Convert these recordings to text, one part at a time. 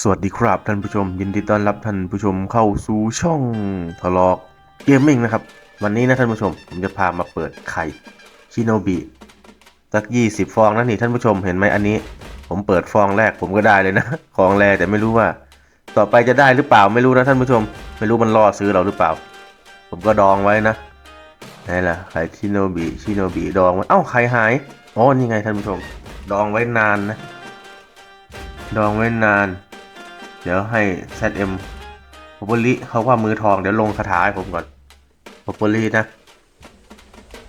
สวัสดีครับท่านผู้ชม ยินดีต้อนรับท่านผู้ชมเข้าสู่ช่องทะลอกเกมมิ่งนะครับ วันนี้นะท่านผู้ชมผมจะพามาเปิดไข่ชิโนบิสักยี่สิบฟองนะนี่ท่านผู้ชมเห็นไหมอันนี้ ผมเปิดฟองแรกผมก็ได้เลยนะ ของแรแต่ไม่รู้ว่า ต่อไปจะได้หรือเปล่าไม่รู้นะท่านผู้ชม ไม่รู้มันล่อซื้อเราหรือเปล่า ผมก็ดองไว้นะนี่แหละไข่ชิโนบิชิโนบิดองไว้เอ้าไข่หายอ๋อนี่ไงท่านผู้ชม ดองไว้นานนะดองไว้นาน ดี๋ยวให้ ZM โปโปลิเขาว่ามือทองเดี๋ยวลงคาถาให้ผมก่อนโปโปลินะ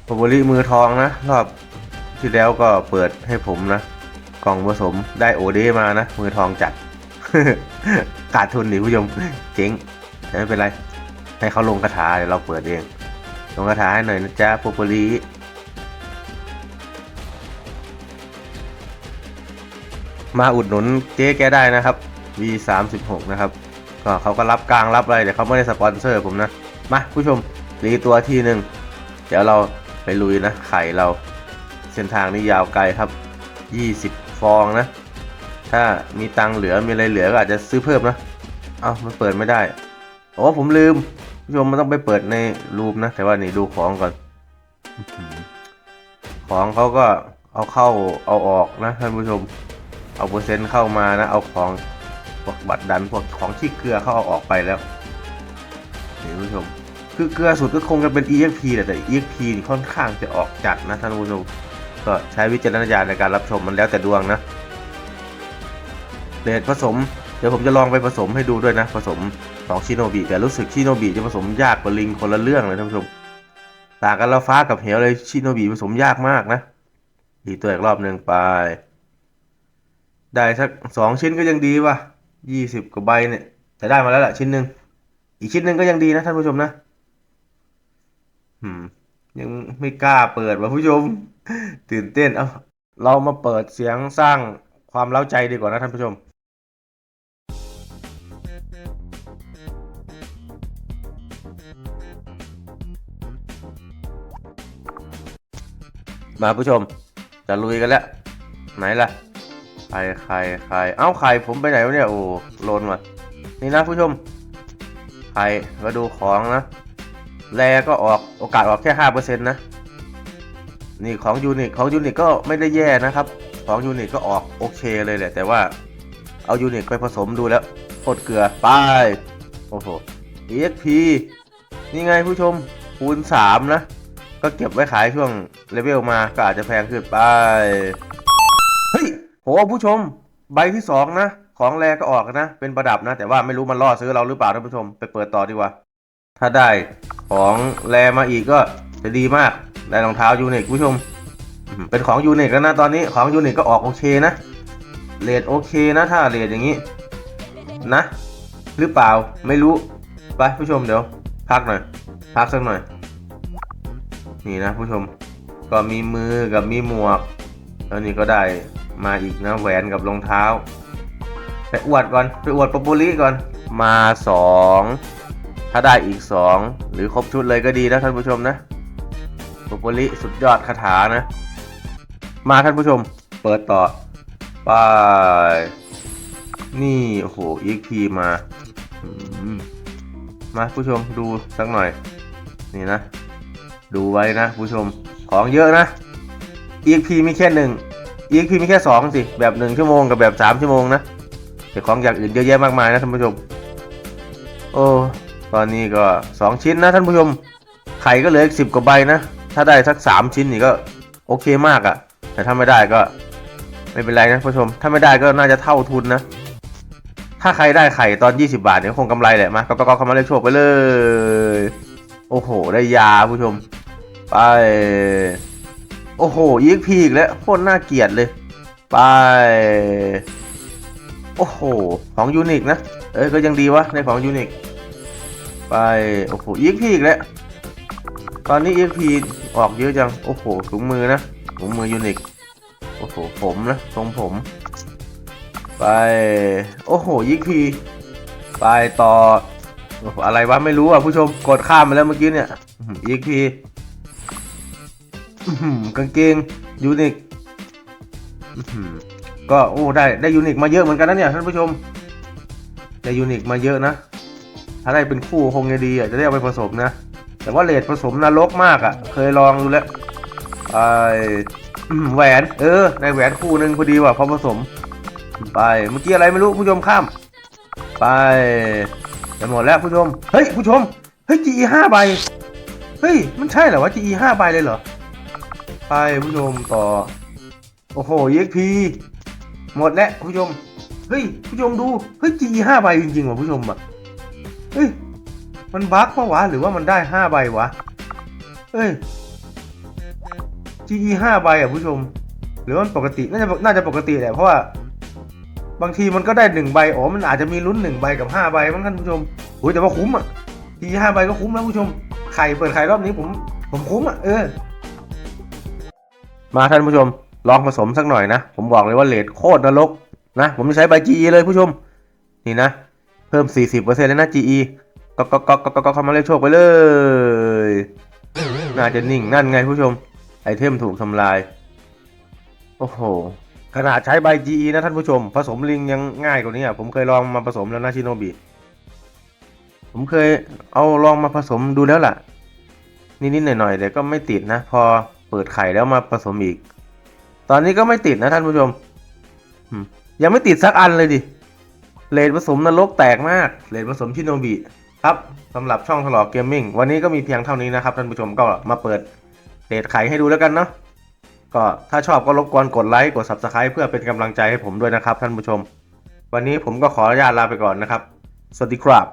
โปโปลิมือทองนะ รอบที่แล้วก็เปิดให้ผมนะ กล่องผสมได้โอเดมานะ มือทองจัดขาดทุนดิผู้ชมเจ๊งแต่ไม่เป็นไร ให้เขาลงคาถาเดี๋ยวเราเปิดเองลงคาถาให้หน่อยนะจ๊ะโปโปลิมาอุดหนุนเจ๊แกได้นะครับ V36 นะครับก็เขาก็รับกลางรับอะไรแต่เขาไม่ได้สปอนเซอร์ผมนะ มาผู้ชมรีตัวทีหนึ่งเดี๋ยวเราไปลุยนะ ไข่เรา เส้นทางนี้ยาวไกลครับ 20 ฟองนะ ถ้ามีตังเหลือมีอะไรเหลือก็อาจจะซื้อเพิ่มนะ เอ้ามันเปิดไม่ได้โอ้ผมลืม ผู้ชมมันต้องไปเปิดในรูปนะ แต่ว่านี่ดูของก่อน ของเขาก็เอาเข้าเอาออกนะท่านผู้ชม เอาเปอร์เซ็นต์เข้ามานะ เอาของ วกบัตรดันพวกของที่เกลือเขาเอาออกไปแล้วนี่ท่านผู้ชม คือเกลือสุดก็คงจะเป็น EXP แหละแต่ EXP นี่ค่อนข้างจะออกจัดนะท่านผู้ชมก็ใช้วิจารณญาณในการรับชมมันแล้วแต่ดวงนะเดผสม เดี๋ยวผมจะลองไปผสมให้ดูด้วยนะ ผสมของชิโนบิแต่รู้สึกชิโนบิจะผสมยากกว่าลิงคนละเรื่องเลยท่านผู้ชมต่างกันละฟ้ากับเหวเลยชิโนบิผสมยากมากนะดีตัวอีกรอบหนึ่งไป ได้สักสองชิ้นก็ยังดีว่ะ ยี่สิบกว่าใบเนี่ยแต่ได้มาแล้วแหละชิ้นหนึ่งอีกชิ้นหนึ่งก็ยังดีนะท่านผู้ชมนะอืม ยังไม่กล้าเปิดว่ะผู้ชม ตื่นเต้น เอาเรามาเปิดเสียงสร้างความเล้าใจดีกว่านะท่านผู้ชมมาผู้ชม จะลุยกันแล้ว ไหนล่ะ ไข่ไข่ไข่เอ้าไข่ผมไปไหนวะเนี่ยโอ้โลนว่ะนี่นะผู้ชมไข่มาดูของนะแรก็ออกโอกาสออกแค่ห้าเปอร์เซ็นต์นะนี่ของยูนิคของยูนิคก็ไม่ได้แย่นะครับ ของยูนิคก็ออกโอเคเลยแหละแต่ว่าเอายูนิคไปผสมดูแล้วโคตรเกลือไปโอ้โห EXP นี่ไงผู้ชมคูณ3นะ ก็เก็บไว้ขายช่วงเลเวลมาก็อาจจะแพงขึ้นไปเฮ้ย โหผู้ชม ใบที่สองนะ ของแรก็ออกนะ เป็นประดับนะ แต่ว่าไม่รู้มันล่อซื้อเราหรือเปล่าท่านผู้ชม ไปเปิดต่อดีกว่า ถ้าได้ของแรมาอีกก็จะดีมาก ได้รองเท้ายูนิคผู้ชม เป็นของยูนิคแล้วนะตอนนี้ ของยูนิคก็ออกโอเคนะ เรทโอเคนะ ถ้าเรทอย่างนี้ นะ หรือเปล่า ไม่รู้ ไปผู้ชมเดี๋ยว พักหน่อย พักสักหน่อย นี่นะผู้ชม ก็มีมือกับมีหมวก แล้วนี่ก็ได้ มาอีกนะแหวนกับรองเท้า ไปอวดก่อน ไปอวดปอปปุลิก่อน มาสองถ้าได้อีกสองหรือครบชุดเลยก็ดีนะท่านผู้ชมนะปอปปุลิสุดยอดคาถานะ มาท่านผู้ชม เปิดต่อไปนี่โอ้โห EXP มา มาผู้ชมดูสักหน่อย นี่นะ ดูไว้นะผู้ชมของเยอะนะ EXP มีแค่หนึ่ง EXP มีแค่สองสิ แบบหนึ่งชั่วโมงกับแบบสามชั่วโมงนะแต่ของอย่างอื่นเยอะแยะมากมายนะท่านผู้ชม โอ้ ตอนนี้ก็สองชิ้นนะท่านผู้ชม ไข่ก็เหลืออีกสิบกว่าใบนะ ถ้าได้สักสามชิ้นนี่ก็โอเคมากอะ่ะ แต่ถ้าไม่ได้ก็ไม่เป็นไรนะผู้ชม ถ้าไม่ได้ก็น่าจะเท่าทุนนะ ถ้าใครได้ไข่ตอน 20 บาทเนี่ยคงกำไรแหละมาก็ก็ก็เข้ามาเล่นโชคไปเลย โอ้โห ได้ยาผู้ชม ไป โอ้โหยิงพีอีกแล้วโคตรน่าเกลียดเลย ไป โอ้โห ของยูนิคนะ เอ้ย ก็ยังดีวะในของยูนิคไป โอ้โหยิงพีอีกแล้ว ตอนนี้ EXP ออกเยอะจัง โอ้โหถุงมือนะถุงมือยูนิคโอ้โห ผมนะทรงผม ไป โอ้โหยิงพีไปต่อออะไรวะไม่รู้อะผู้ชม กดข้ามไปแล้วเมื่อกี้เนี่ยอี กางเกงยูนิคก็โอ้ได้ได้ยูนิคมาเยอะเหมือนกันนะเนี่ยท่านผู้ชมแต่ยูนิคมาเยอะนะ ถ้าได้เป็นคู่คงจะดีอะจะได้เอาไปผสมนะ แต่ว่าเลดผสมนรกมากอะ เคยลองดูแล้วไอแหวนเออได้แหวนคู่หนึ่งพอดีว่ะพอผสม ไปเมื่อกี้อะไรไม่รู้ผู้ชมข้าม ไปจะหมดแล้วผู้ชม เฮ้ยผู้ชม เฮ้ย GE ห้าใบ เฮ้ยมันใช่เหรอวะ GE ห้าใบเลยเหรอ ไปผู้ชมต่อ โอ้โห EXP หมดแล้วผู้ชม เฮ้ย ผู้ชมดู เฮ้ย GE ห้าใบจริงๆว่ะผู้ชมอะ เฮ้ย มันบั๊กปะวะ หรือว่ามันได้ห้าใบวะ เฮ้ย GE ห้าใบอะผู้ชม หรือว่ามันปกติ น่าจะ น่าจะปกติแหละ เพราะว่า บางทีมันก็ได้หนึ่งใบ อ๋อ มันอาจจะมีลุ้นหนึ่งใบกับห้าใบมั้งท่านผู้ชมโอ้ยแต่ว่าคุ้มอะ GE ห้าใบก็คุ้มนะผู้ชม ไข่เปิดไข่รอบนี้ผม ผมคุ้มอะ เออ มาท่านผู้ชมลองผสมสักหน่อยนะ ผมบอกเลยว่าเลทโคตรนรกนะ ผมจะใช้ใบ GE เลยผู้ชม นี่นะ เพิ่ม 40%เลยนะ GE ก็ก็ก็ก็ก็ก็เข้ามาเรียโชคไปเลย น่าจะนิ่งนั่นไงผู้ชม ไอเทมถูกทำลาย โอ้โห ขนาดใช้ใบ GE นะท่านผู้ชม ผสมลิงยังง่ายกว่านี้อะ ผมเคยลองมาผสมแล้วนะชิโนบิผมเคยเอาลองมาผสมดูแล้วล่ะ นิดๆหน่อยๆแต่ก็ไม่ติดนะ พอ เปิดไข่แล้วมาผสมอีก ตอนนี้ก็ไม่ติดนะท่านผู้ชม ยังไม่ติดสักอันเลยดิเลดผสมนรกแตกมากเลดผสมชิโนบิครับสำหรับช่องถลอกเกมมิ่งวันนี้ก็มีเพียงเท่านี้นะครับท่านผู้ชมก็มาเปิดเลดไข่ให้ดูแล้วกันเนาะก็ถ้าชอบก็รบกวนกดไลค์กด subscribe เพื่อเป็นกำลังใจให้ผมด้วยนะครับท่านผู้ชม วันนี้ผมก็ขออนุญาตลาไปก่อนนะครับ สวัสดีครับ